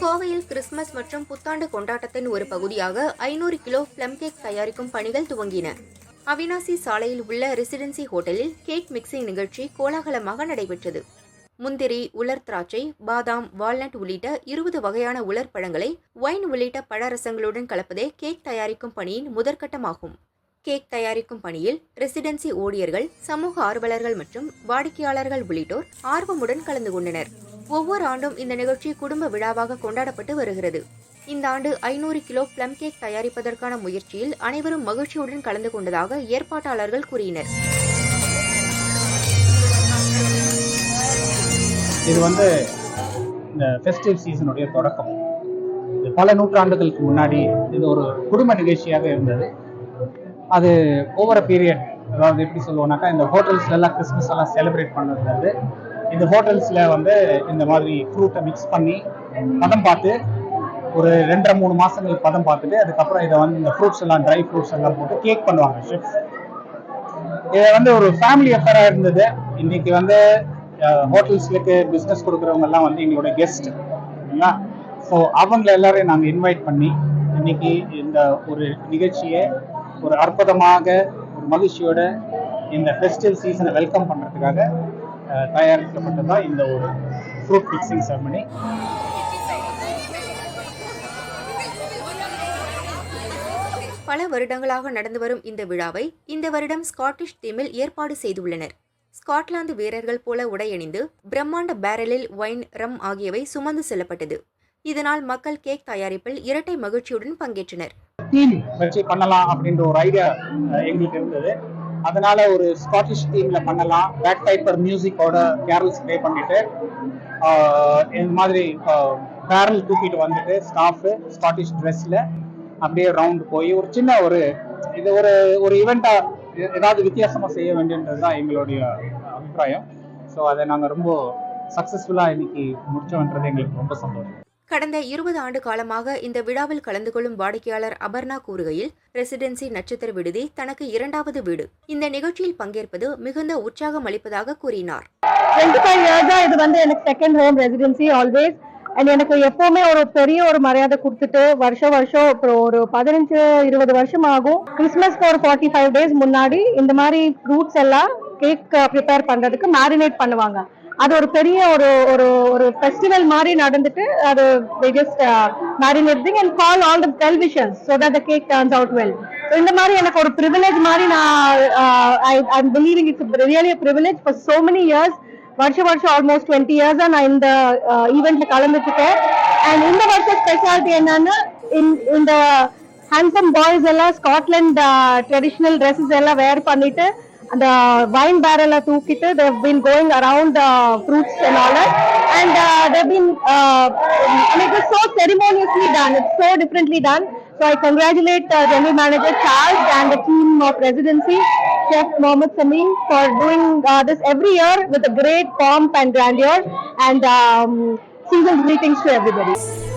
கோவையில் கிறிஸ்துமஸ் மற்றும் புத்தாண்டு கொண்டாட்டத்தின் ஒரு பகுதியாக ஐநூறு கிலோ பிளம் கேக் தயாரிக்கும் பணிகள் துவங்கின. அவினாசி சாலையில் உள்ள ரெசிடென்சி ஹோட்டலில் கேக் மிக்சிங் நிகழ்ச்சி கோலாகலமாக நடைபெற்றது. முந்திரி உலர் திராட்சை பாதாம் வால்நட் உள்ளிட்ட இருபது வகையான உலர் பழங்களை ஒயின் உள்ளிட்ட பழரசங்களுடன் கலப்பதே கேக் தயாரிக்கும் பணியின் முதற்கட்டமாகும். கேக் தயாரிக்கும் பணியில் ரெசிடென்சி ஊழியர்கள் சமூக ஆர்வலர்கள் மற்றும் வாடிக்கையாளர்கள் உள்ளிட்டோர் ஆர்வமுடன் கலந்து கொண்டனர். ஒவ்வொரு ஆண்டும் இந்த நிகழ்ச்சி குடும்ப விழாவாக கொண்டாடப்பட்டு வருகிறது. இந்த ஆண்டு ஐநூறு கிலோ பிளம் கேக் தயாரிப்பதற்கான முயற்சியில் அனைவரும் மகிழ்ச்சியுடன் கலந்து கொண்டதாக ஏற்பாட்டாளர்கள் கூறினர். இது வந்து இந்த ஃபெஸ்டிவ் சீசனுடைய தொடக்கம். பல நூற்றாண்டுகளுக்கு முன்னாடி இது ஒரு குடும்ப நிகழ்ச்சியாக இருந்தது. அது ஓவர பீரியட் அதாவது எப்படி சொல்லுவோம்னாக்கா இந்த ஹோட்டல்ஸ்ல எல்லாம் கிறிஸ்மஸ் எல்லாம் செலிப்ரேட் பண்ணது இந்த ஹோட்டல்ஸில் வந்து இந்த மாதிரி ஃப்ரூட்டை மிக்ஸ் பண்ணி பதம் பார்த்து ஒரு ரெண்டரை மூணு மாதங்கள் பதம் பார்த்துட்டு அதுக்கப்புறம் இதை வந்து இந்த ஃப்ரூட்ஸ் எல்லாம் ட்ரை ஃப்ரூட்ஸ் எல்லாம் போட்டு கேக் பண்ணுவாங்க ஷெஃப் இது வந்து ஒரு ஃபேமிலி அஃபேரா இருந்தது. இன்னைக்கு வந்து ஹோட்டல்ஸ்லுக்கு பிஸ்னஸ் கொடுக்குறவங்க எல்லாம் வந்து எங்களோட கெஸ்ட் இல்லைங்களா? ஸோ அவங்கள எல்லாரையும் நாங்கள் இன்வைட் பண்ணி இன்னைக்கு இந்த ஒரு நிகழ்ச்சியை ஒரு அற்புதமாக ஒரு மகிழ்ச்சியோட இந்த ஃபெஸ்டிவல் சீசனை வெல்கம் பண்ணுறதுக்காக தயாரிக்கப்பட்டதான் இந்த ஒரு ஃப்ரூட் மிக்சிங் செரமனி பல வருடங்களாக நடந்து வரும் இந்த விழாவை இந்த வருடம் ஸ்காட்டிஷ் தீமில் ஏற்பாடு செய்துள்ளனர். ஸ்காட்லாந்து வீரர்கள் போல உடையணிந்து பிரம்மாண்ட பேரலில் ஒயின் ரம் ஆகியவை சுமந்து செல்லப்பட்டது. இதனால் மக்கள் கேக் தயாரிப்பில் இரட்டை மகிழ்ச்சியுடன் பங்கேற்றனர். பண்ணலாம் அப்படின்ற ஒரு ஐடியா எங்களுக்கு இருந்தது. அதனால ஒரு ஸ்காட்டிஷ் தீம்ல பண்ணலாம். பேக் டைப்பர் மியூசிக்கோட கேரல்ஸ் ப்ளே பண்ணிட்டு இந்த மாதிரி பேரல் தூக்கிட்டு வந்துட்டு ஸ்டாஃப் ஸ்காட்டிஷ் ட்ரெஸ்ல அப்படியே ரவுண்ட் போய் ஒரு சின்ன ஒரு இது ஒரு ஒரு ஈவெண்டா ஏதாவது வித்தியாசமா செய்ய வேண்டியன்றது தான் எங்களுடைய அபிப்பிராயம். ஸோ அதை நாங்கள் ரொம்ப சக்ஸஸ்ஃபுல்லாக இன்னைக்கு முடிச்சோன்றது எங்களுக்கு ரொம்ப சந்தோஷம். கடந்த இருபது ஆண்டு காலமாக இந்த விழாவில் கலந்து கொள்ளும் வாடிக்கையாளர் அபர்ணா கூறுகையில் ரெசிடென்சி நட்சத்திர விடுதி தனக்கு இரண்டாவது வீடு. இந்த நிகழ்ச்சியில் பங்கேற்பது மிகுந்த உற்சாகம் அளிப்பதாக கூறினார். டுவெண்ட்டி ஃபைவ் இது வந்து எனக்கு second home residency always and எனக்கு எப்பவுமே ஒரு பெரிய ஒரு மரியாதை கொடுத்துட்டு வருஷம் வருஷம் அப்புறம் ஒரு பதினஞ்சு இருபது வருஷம் ஆகும். கிறிஸ்மஸ் ஒரு ஃபார்ட்டி ஃபைவ் டேஸ் முன்னாடி இந்த மாதிரி ஃப்ரூட்ஸ் எல்லாம் கேக் ப்ரிப்பேர் uh, பண்றதுக்கு மேரினேட் பண்ணுவாங்க. அது ஒரு பெரிய ஒரு ஒரு ஒரு ஃபெஸ்டிவல் மாதிரி நடந்துட்டு அது just marinating and call all the television so that the cake turns out well so இந்த மாதிரி எனக்கு ஒரு ப்ரிவிலேஜ் மாதிரி நான் I I believing it's really privilege for so many years வருஷம் வருஷம் ஆல்மோஸ்ட் டுவெண்ட்டி இயர்ஸாக நான் இந்த uh, ஈவெண்ட்ல கலந்துட்டுருக்கேன். அண்ட் இந்த வருஷம் ஸ்பெஷாலிட்டி என்னன்னா இந்த- இந்த ஹேண்ட்ஸம் பாய்ஸ் எல்லாம் ஸ்காட்லாண்ட் ட்ரெடிஷ்னல் ட்ரெஸ்ஸஸ் எல்லாம் வேர் பண்ணிட்டு the wine barrel at Ukita. They've been going around the fruits and all that. And uh, they've been, uh, I mean, it was so ceremoniously done. It's so differently done. So I congratulate the General Manager Charles and the team of presidency, Chef Mohammed Samin, for doing uh, this every year with a great pomp and grandeur. And um, season's greetings to everybody.